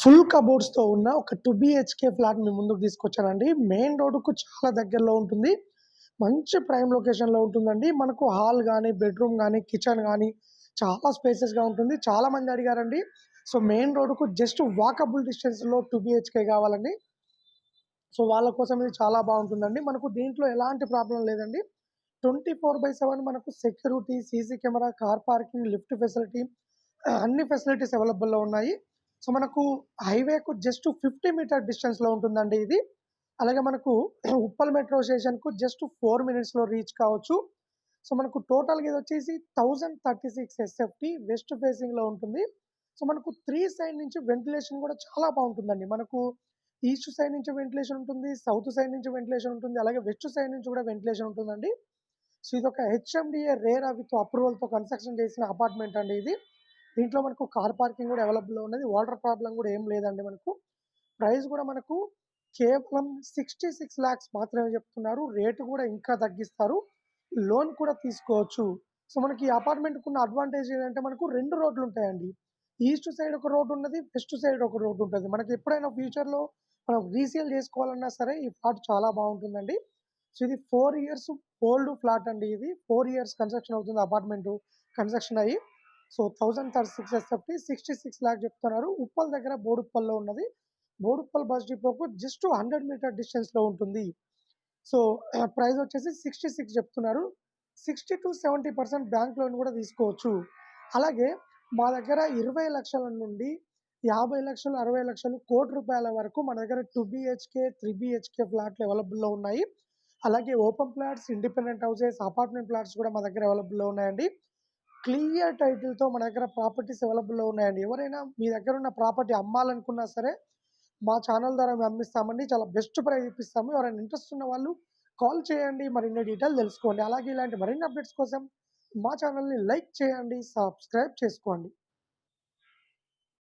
Full కబోర్డ్స్తో ఉన్న ఒక two BHK flat మీ ముందుకు తీసుకొచ్చానండి. మెయిన్ రోడ్డుకు చాలా దగ్గరలో ఉంటుంది. మంచి ప్రైమ్ లొకేషన్లో ఉంటుందండి. మనకు హాల్ కానీ బెడ్రూమ్ కానీ కిచెన్ కానీ చాలా స్పేసెస్గా ఉంటుంది. చాలా మంది అడిగారండి. సో మెయిన్ రోడ్డుకు జస్ట్ వాకబుల్ డిస్టెన్స్లో టూ బిహెచ్కే కావాలండి. సో వాళ్ళ కోసం ఇది చాలా బాగుంటుందండి. మనకు దీంట్లో ఎలాంటి ప్రాబ్లం లేదండి. ట్వంటీ ఫోర్ బై సెవెన్ మనకు security CC camera car parking lift facility అన్ని ఫెసిలిటీస్ అవైలబుల్లో ఉన్నాయి. సో మనకు హైవేకు జస్ట్ ఫిఫ్టీ మీటర్ డిస్టెన్స్లో ఉంటుందండి ఇది. అలాగే మనకు ఉప్పల్ మెట్రో స్టేషన్కు జస్ట్ ఫోర్ మినిట్స్లో రీచ్ కావచ్చు. సో మనకు టోటల్గా ఇది వచ్చేసి thousand thirty six SFT west ఫేసింగ్లో ఉంటుంది. సో మనకు త్రీ సైడ్ నుంచి వెంటిలేషన్ కూడా చాలా బాగుంటుందండి. మనకు ఈస్ట్ సైడ్ నుంచి వెంటిలేషన్ ఉంటుంది సౌత్ సైడ్ నుంచి వెంటిలేషన్ ఉంటుంది అలాగే వెస్ట్ సైడ్ నుంచి కూడా వెంటిలేషన్ ఉంటుందండి. సో ఇది ఒక హెచ్ఎండిఏ రేర్ విత్ అప్రూవల్తో కన్స్ట్రక్షన్ చేసిన అపార్ట్మెంట్ అండి ఇది. దీంట్లో మనకు కార్ పార్కింగ్ కూడా అవైలబుల్లో ఉన్నది. వాటర్ ప్రాబ్లం కూడా ఏం లేదండి మనకు. ప్రైస్ కూడా మనకు కేవలం సిక్స్టీ సిక్స్ ల్యాక్స్ మాత్రమే చెప్తున్నారు. రేటు కూడా ఇంకా తగ్గిస్తారు. లోన్ కూడా తీసుకోవచ్చు. సో మనకి అపార్ట్మెంట్కి ఉన్న అడ్వాంటేజ్ ఏంటంటే మనకు రెండు రోడ్లు ఉంటాయండి. ఈస్ట్ సైడ్ ఒక రోడ్ ఉన్నది వెస్ట్ సైడ్ ఒక రోడ్ ఉంటుంది. మనకి ఎప్పుడైనా ఫ్యూచర్లో మనం రీసేల్ చేసుకోవాలన్నా సరే ఈ ఫ్లాట్ చాలా బాగుంటుందండి. సో ఇది ఫోర్ ఇయర్స్ ఓల్డ్ ఫ్లాట్ అండి ఇది. ఫోర్ ఇయర్స్ కన్స్ట్రక్షన్ అవుతుంది అపార్ట్మెంట్ కన్స్ట్రక్షన్ అయ్యి. So thousand thirty six SFT sixty six lakh చెప్తున్నారు. ఉప్పల్ దగ్గర బోడుప్పల్లో ఉన్నది. బోడుప్పల్ బస్ డిపోకు జస్ట్ హండ్రెడ్ మీటర్ డిస్టెన్స్లో ఉంటుంది. సో ప్రైస్ వచ్చేసి సిక్స్టీ సిక్స్ చెప్తున్నారు. Sixty to seventy percent bank loan కూడా తీసుకోవచ్చు. అలాగే మా దగ్గర ఇరవై లక్షల నుండి యాభై లక్షలు అరవై లక్షలు కోటి రూపాయల వరకు మన దగ్గర టూ బిహెచ్కే త్రీ బిహెచ్కే ఫ్లాట్లు అవైలబుల్లో ఉన్నాయి. అలాగే open plots independent houses apartment flats కూడా మా దగ్గర అవైలబుల్లో ఉన్నాయండి. క్లియర్ టైటిల్తో మన దగ్గర ప్రాపర్టీస్ అవైలబుల్లో ఉన్నాయండి. ఎవరైనా మీ దగ్గర ఉన్న ప్రాపర్టీ అమ్మాలనుకున్నా సరే మా ఛానల్ ద్వారా మేము అమ్మిస్తామండి. చాలా బెస్ట్ ప్రైస్ ఇప్పిస్తాము. ఎవరైనా ఇంట్రెస్ట్ ఉన్న వాళ్ళు కాల్ చేయండి. మరిన్ని డీటెయిల్ తెలుసుకోండి. అలాగే ఇలాంటి మరిన్ని అప్డేట్స్ కోసం మా ఛానల్ని లైక్ చేయండి. సబ్స్క్రైబ్ చేసుకోండి.